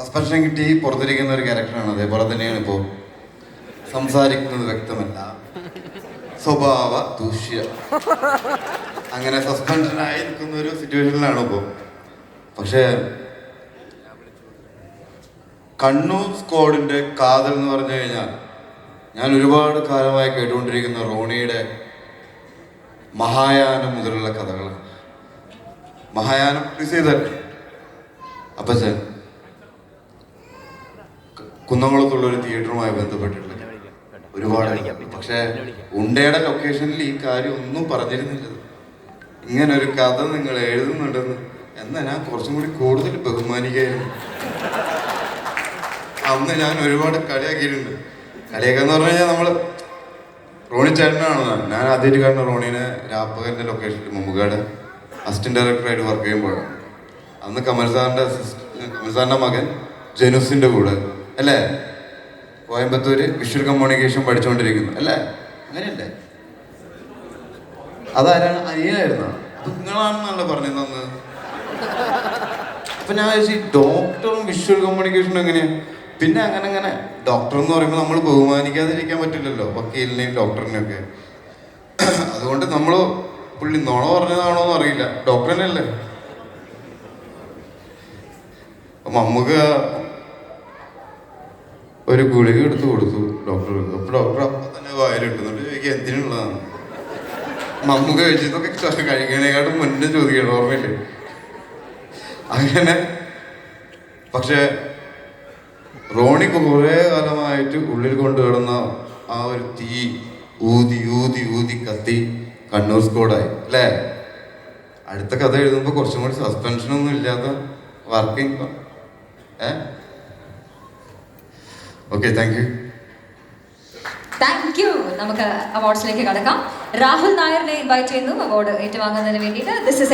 Suspension കിട്ടി പുറത്തിരിക്കുന്ന ഒരു ക്യാരക്ടറാണ്. അതേപോലെ തന്നെയാണ് ഇപ്പോൾ സംസാരിക്കുന്നത് വ്യക്തമല്ല. സ്വഭാവ ദൂഷ്യ. അങ്ങനെ സസ്പെൻഷനായി നിൽക്കുന്ന ഒരു സിറ്റുവേഷനിലാണ് ഇപ്പോൾ പക്ഷേ കണ്ണൂർ സ്ക്വാഡിന്റെ കാതൽ എന്ന് പറഞ്ഞു കഴിഞ്ഞാൽ ഞാൻ ഒരുപാട് കാലമായി കേട്ടുകൊണ്ടിരിക്കുന്ന റോണിയുടെ മഹായാനം മുതലുള്ള കഥകളാണ്. മഹായാനം ചെയ്തല്ലേ അപ്പച്ചൻ കുന്നംകുളത്തുള്ള ഒരു തിയേറ്ററുമായി ബന്ധപ്പെട്ടിട്ടുള്ള ഒരുപാട് പക്ഷേ ഉണ്ടയുടെ ലൊക്കേഷനിൽ ഈ കാര്യം ഒന്നും പറഞ്ഞിരുന്നില്ല. ഇങ്ങനെ ഒരു കഥ നിങ്ങൾ എഴുതുന്നുണ്ടെന്ന്. എന്നാ ഞാൻ കുറച്ചും കൂടി കൂടുതൽ ബഹുമാനിക്കായിരുന്നു. അന്ന് ഞാൻ ഒരുപാട് കളിയാക്കിയിട്ടുണ്ട്. കളിയാക്കാന്ന് പറഞ്ഞു കഴിഞ്ഞാൽ നമ്മൾ റോണി ചേട്ടനാണ് ഞാൻ ഞാൻ ആദ്യമായിട്ട് കാണുന്ന റോണിനെ രാപ്പകന്റെ ലൊക്കേഷനിൽ മുമ്പുകാട് അസിസ്റ്റന്റ് ഡയറക്ടറായിട്ട് വർക്ക് ചെയ്യുമ്പോഴാണ് അന്ന് കമൽ സാറിന്റെ അസിസ്റ്റ് കമൽ സാറിന്റെ മകൻ ജനുസിന്റെ കൂടെ അല്ലേ? കോയമ്പത്തൂര് വിഷ്വൽ കമ്മ്യൂണിക്കേഷൻ പഠിച്ചുകൊണ്ടിരിക്കുന്നു അല്ലേ? അങ്ങനെയല്ലേ? അതാരാണ്? അനിയനായിരുന്നു? അത് നിങ്ങളാണെന്നല്ല പറഞ്ഞു അന്ന്? അപ്പൊ ഞാൻ ചോദിച്ചു ഡോക്ടറും വിഷ്വൽ കമ്മ്യൂണിക്കേഷനും എങ്ങനെയാ? പിന്നെ അങ്ങനെ അങ്ങനെ. ഡോക്ടർ എന്ന് പറയുമ്പോൾ നമ്മൾ ബഹുമാനിക്കാതിരിക്കാൻ പറ്റില്ലല്ലോ വക്കീലിനെയും ഡോക്ടറിനെയും ഒക്കെ. അതുകൊണ്ട് നമ്മൾ പുള്ളി നുണ പറഞ്ഞതാണോ എന്ന് അറിയില്ല. അപ്പൊ മമ്മൂക്ക ഒരു ഗുളിക എടുത്ത് കൊടുത്തു. ഡോക്ടർ അപ്പൊ ഡോക്ടർ അപ്പൊ തന്നെ വായിലിട്ടു എന്നിട്ട് ചോദിക്കുക എന്തിനുള്ളതാണ്? മമ്മൂക്ക കഴിച്ചതൊക്കെ കഴിക്കണേക്കാട്ടും മുന്നേ ചോദിക്കണം ഓർമ്മയില്ലേ? അങ്ങനെ. പക്ഷെ റോണി കുറെ കാലമായിട്ട് ഉള്ളിൽ കൊണ്ടുകിടന്ന ആ ഒരു തീ ഊതി ഊതി ഊതി കത്തി കണ്ണൂർ സ്കോഡായി അല്ലേ? അടുത്ത കഥ എഴുതുമ്പോൾ കുറച്ചും കൂടി സസ്പെൻഷനൊന്നും ഇല്ലാത്ത വർക്കിംഗ് ഏ? Okay thank you thank you നമുക്ക് അവാർഡ്സിലേക്ക് കടക്കാം. രാഹുൽ നായറിനെ ഇൻവൈറ്റ് ചെയ്യുന്നു. അവാർഡ് ഏറ്റുവാങ്ങുന്നതിന് വേണ്ടിയിട്ട്. This is